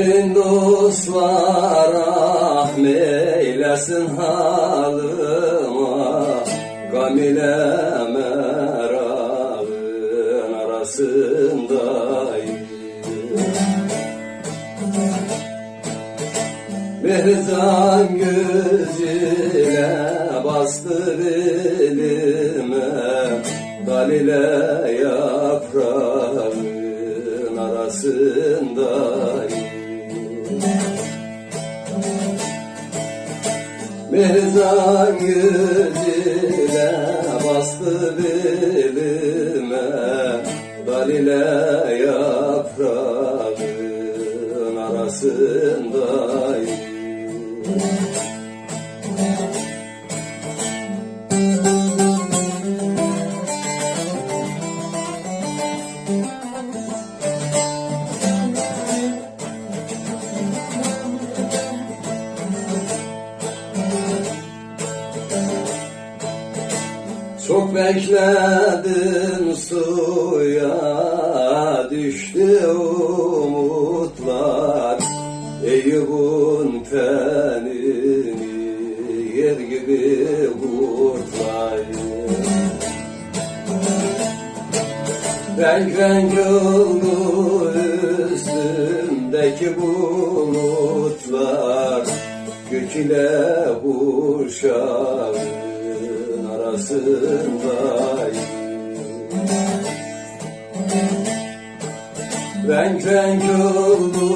Hindus var ah meylesin halıma Gam ile merağın arasındayım. Mehrizan gözüyle bastı belime Dal ile yaprağın arasındayım Mehrizan gözüyle bastı belime Dal ile yaprağın arasındayım Çok bekledim suya düştü umutlar. Eyüp'ün tenini yer gibi vurtlar Renk renk oldu üstümdeki bulutlar Gök ile kuşağın arasındayım. Renk renk oldu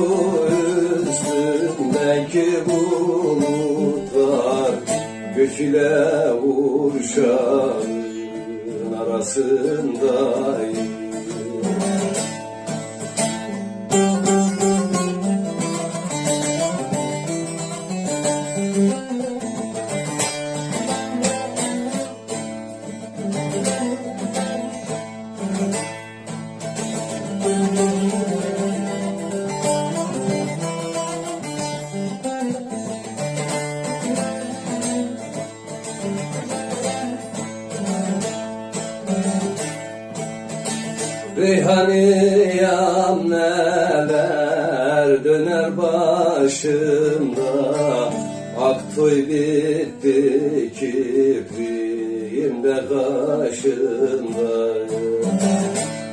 üstümdeki bulutlar Gök ile uşağın arasındayım Reyhaniyam neler döner başımda Aktoy bitti kibriğimde kaşımda